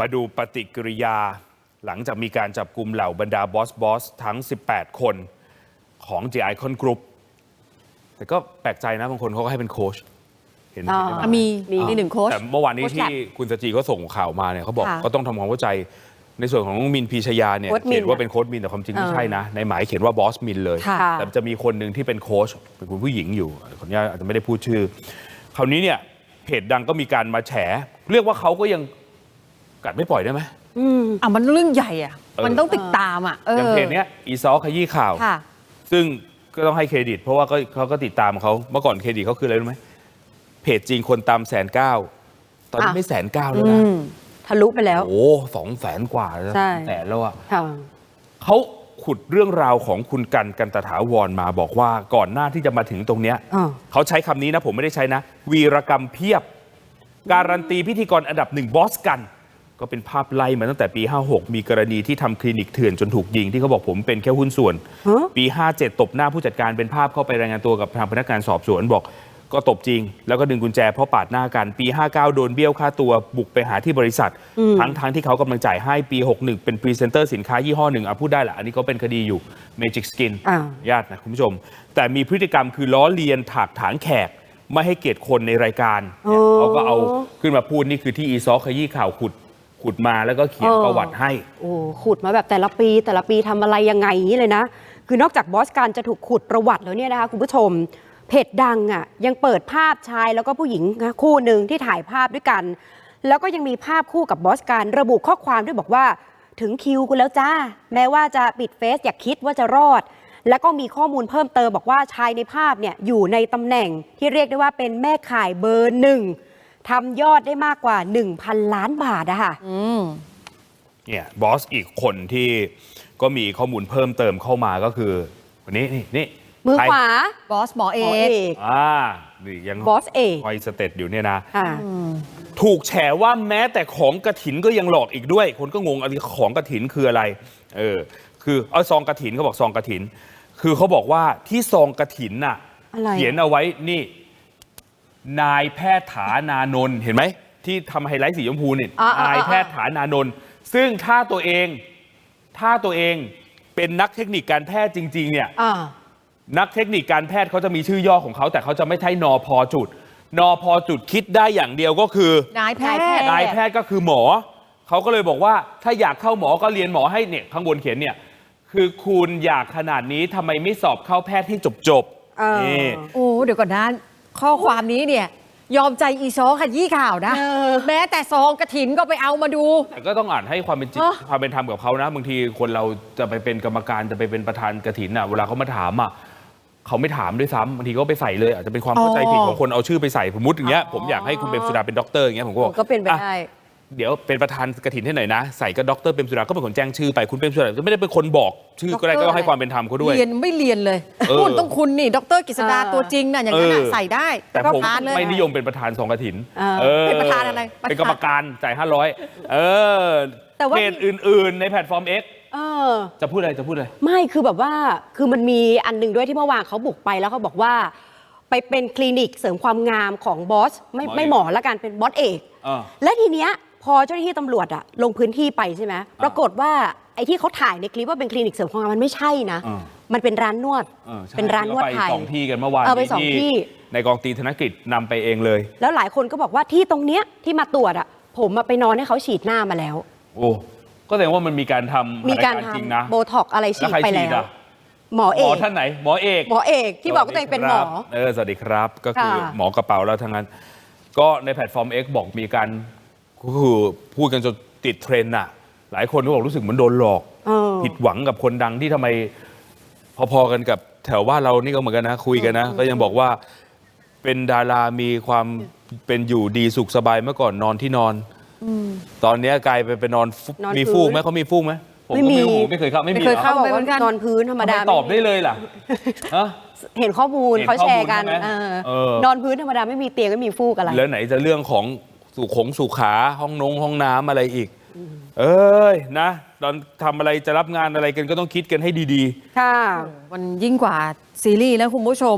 มาดูปฏิกิริยา หลังจากมีการจับกลุ่มเหล่าบรรดาบอสบอสทั้ง 18 คนของ J Icon Group แต่ก็แปลกใจนะบางคนเขาก็ให้เป็นโค้ชเห็นไหมอ่าเห็นไหมอะมีมีหนึ่งโค้ช แต่เมื่อวานนี้โค้ชที่แลบคุณสจีก็ส่งข่าวมาเนี่ยเขาบอกค่ะก็ต้องทำความเข้าใจ ในส่วนของน้องมินพีชยาเนี่ยโค้ชมินเขียนว่าเป็นโค้ชมินแต่ความจริงไม่เออใช่นะ ในหมายเขียนว่าบอสมินเลย ค่ะ แต่จะมีคนหนึ่งที่เป็นโค้ชเป็นคุณผู้หญิงอยู่คนนี้อาจจะไม่ได้พูดชื่อ คราวนี้เนี่ยเพจดังก็มีการมาแฉ เรียกว่าเขาก็ยัง กัดไม่ปล่อยได้ไหม อะมันเรื่องใหญ่อะ เออ มันต้องติดตามอะเออ อย่างเพจเนี้ยอีซอขยี้ข่าว ค่ะ ซึ่งก็ต้องให้เครดิต เพราะว่าก็เขาก็ติดตามเขาเมื่อก่อนเครดิตเขาคืออะไรรู้ไหมเพจจริงคนตามแสนเก้าตอนนี้อะ ไม่แสนเก้าแล้วอืนะมทะลุไปแล้ว โอ้สองแสนกว่าแล้วใช่ แสนแล้วอะ ค่ะ เขาขุดเรื่องราวของคุณกันกันตถาวรมาบอกว่าก่อนหน้าที่จะมาถึงตรงเนี้ยอ่า เขาใช้คำนี้นะผมไม่ได้ใช้นะ วีรกรรมเพียบ การันตีพิธีกรอันดับหนึ่งบอสกัน ก็เป็นภาพไล่มาตั้งแต่ปี 56 มีกรณีที่ทำคลินิกเถื่อนจนถูกยิงที่เขาบอกผมเป็นแค่หุ้นส่วน ฮะ ปี 57 ตบหน้าผู้จัดการเป็นภาพเข้าไปรายงานตัวกับทางพนักงานสอบสวนบอก ก็ตบจริง แล้วก็ดึงกุญแจเพราะปาดหน้ากัน ปี 59 โดนเบี้ยวค่าตัวบุกไปหาที่บริษัท ทั้งทั้งที่เขากำลังจ่ายให้ปี 61 เป็นพรีเซนเตอร์สินค้ายี่ห้อหนึ่งอะพูดได้แหละอันนี้ก็เป็นคดีอยู่ Magic Skin อ่า ญาตินะคุณผู้ชม แต่มีพฤติกรรมคือล้อเลียนถากถางแขก ไม่ให้เกียรติคนในรายการเนี่ยอ๋อ เขาก็เอาขึ้นมาพูดนี่คือที่อีซอขยี้ข่าวขุด ขุดมาแล้วก็เขียนเออประวัติให้ โอ้ขุดมาแบบแต่ละปี แต่ละปีทำอะไรยังไงอย่างนี้เลยนะ คือนอกจากบอสการจะถูกขุดประวัติแล้วเนี่ยนะคะคุณผู้ชม เพจดังอะยังเปิดภาพชายแล้วก็ผู้หญิงนะคู่หนึ่งที่ถ่ายภาพด้วยกัน แล้วก็ยังมีภาพคู่กับบอสการระบุข้อความด้วยบอกว่า ถึงคิวกูแล้วจ้า แม้ว่าจะปิดเฟซอย่าคิดว่าจะรอด แล้วก็มีข้อมูลเพิ่มเติมบอกว่าชายในภาพเนี่ยอยู่ในตำแหน่งที่เรียกได้ว่าเป็นแม่ข่ายเบอร์หนึ่ง ทำยอดได้มากกว่า 1,000 ล้านบาทอะค่ะอืมเนี่ยบอสอีกคนที่ก็มีข้อมูลเพิ่มเติมเข้ามาก็คือคนนี้นี่นี่มือใครขวา บอสหมอเอหมอเอก กอ่านี่ยังบอสเอกคอยสเตตอยู่เนี่ยนะ ค่ะ ถูกแฉว่าแม้แต่ของกระถินก็ยังหลอกอีกด้วย คนก็งงอะไรของกระถินคืออะไร เออ คือเอาซองกระถินเขาบอกซองกระถิน คือเขาบอกว่าที่ซองกระถินน่ะ อะไรอะเขียนเอาไว้นี่ นายแพทย์ฐานานนท์เห็นไหม ที่ทำไฮไลท์สีชมพูเนี่ยอ่าอ่าอ่านายแพทย์ฐานานนท์ซึ่งถ้าตัวเอง ถ้าตัวเองเป็นนักเทคนิคการแพทย์จริง ๆ เนี่ย อ่า นักเทคนิคการแพทย์เขาจะมีชื่อย่อของเขา แต่เขาจะไม่ใช่นอพอจุด นอพอจุดคิดได้อย่างเดียวก็คือ นายแพนายแพททย์ย์ นายแพทย์ก็คือหมอ เขาก็เลยบอกว่าถ้าอยากเข้าหมอก็เรียนหมอให้เนี่ยข้างบนเขียนเนี่ย คือคุณอยากขนาดนี้ทำไมไม่สอบเข้าแพทย์ให้จบจบๆเออนี่ โอ้ เดี๋ยวก่อนนะ ข้อความนี้เนี่ยยอมใจอีซอขยี้ข่าวนะเออแม้แต่ซองกระถินก็ไปเอามาดู แต่ก็ต้องอ่านให้ความเป็นจริงเออความเป็นธรรมกับเขานะ บางทีคนเราจะไปเป็นกรรมการจะไปเป็นประธานกระถินอะเวลาเขามาถามอะเขาไม่ถามด้วยซ้ำบางทีก็ไปใส่เลยอาจจะเป็นความเข้าใจผิดของคนเอาชื่อไปใส่สมมติอย่างเงี้ยผมอยากให้คุณเบมสุดาเป็นด็อกเตอร์อย่างเงี้ยผมก็บอกก็เป็นไปอะได้ เดี๋ยวเป็นประธานกระถินให้หน่อยนะ ใส่ก็ด็อกเตอร์เปรมสุดาก็เป็นคนแจ้งชื่อไปคุณเปรมสุดาก็ไม่ได้เป็นคนบอก ชื่อก็ได้ด็อกเตอร์ก็ให้ความเป็นธรรมเขาด้วย เรียนไม่เรียนเลยเออ คุณต้องคุณนี่ดรกฤษดาเออตัวจริงน่ะอย่างนั้นน่ะเออ ใส่ได้แต่ก็ผมทานเลย ไม่นิยมเป็นประธานสองกระถินเออเป็นประธานอะไรเป็นกรรมการจ่ายห้าร้อยเออแต่ว่า เพจอื่น ๆ ในแพลตฟอร์ม X เออ จะพูดอะไรจะพูดอะไร ไม่คือแบบว่าคือมันมีอันหนึ่งด้วยที่เมื่อวานเขาบุกไปแล้วเขาบอกว่า ไปเป็นคลินิกเสริมความงามของบอสไม่หมอเอก ไม่หมอละกันเป็นบอสเอก เออ และทีเนี้ย พอเจ้าหน้าที่ตำรวจอะลงพื้นที่ไปใช่ไหมปรากฏว่าไอ้ที่เขาถ่ายในคลิปว่าเป็นคลินิกเสริมความงามมันไม่ใช่นะ อ่า มันเป็นร้านนวด ออใช่เป็นร้านนวดที่ไทเไปยสองที่กันเมื่อวานเออไปสองที่ ในกองตีธนกฤษนำไปเองเลย แล้วหลายคนก็บอกว่าที่ตรงเนี้ยที่มาตรวจอะผมมาไปนอนให้เขาฉีดหน้ามาแล้ว โอ้ก็แสดงว่ามันมีการทำมีการยทำจริงนะโบท็อกอะไรฉีดแล้วใครไปแล้ฉีดวอะหมอหเอมอกท่านไหน หมอเอก หมอเอกที่บอกว่าตัวเองเป็นหมอ สวัสดีครับเออสวัสดีครับ ก็คือค่ะหมอกระเป๋าแล้วทั้งนั้น ก็ในแพลตฟอร์ม X บอกมีการ คือพูดกันจนติดเทรนด์น่ะ หลายคนก็บอกรู้สึกเหมือนโดนหลอก เออ ผิดหวังกับคนดังที่ทำไม พอๆกันกับแถวว่านเรานี่ก็เหมือนกันนะ คุยกันนะ ก็ยังบอกว่าเป็นดารามีความเป็นอยู่ดีสุขสบายเมื่อก่อนนอนที่นอนตอนเนี้ยกลายไปเป็นนอนฟุนอนมีพื้นฟูกไหมเขามีฟูกไหมผมไม่ก็มีไม่รู้ไม่เคยเข้าไม่มีไม่เคยหรอเข้าเขาบอกว่านอนพื้นธรรมดาทำไตอบได้เลยล่ะฮะ เห็นข้อมูลเห็นเขาแชร์กันข้อมูลใช่ไหมเออ เออนอนพื้นธรรมดาไม่มีเตียงไม่มีฟูกอะไร แล้วไหนจะเรื่องของ สุขงสุขาห้องนงห้องน้ำอะไรอีก เอ้ยนะ ตอนทำอะไรจะรับงานอะไรกันก็ต้องคิดกันให้ดีๆ ค่ะ มันยิ่งกว่าซีรีส์แล้วคุณผู้ชม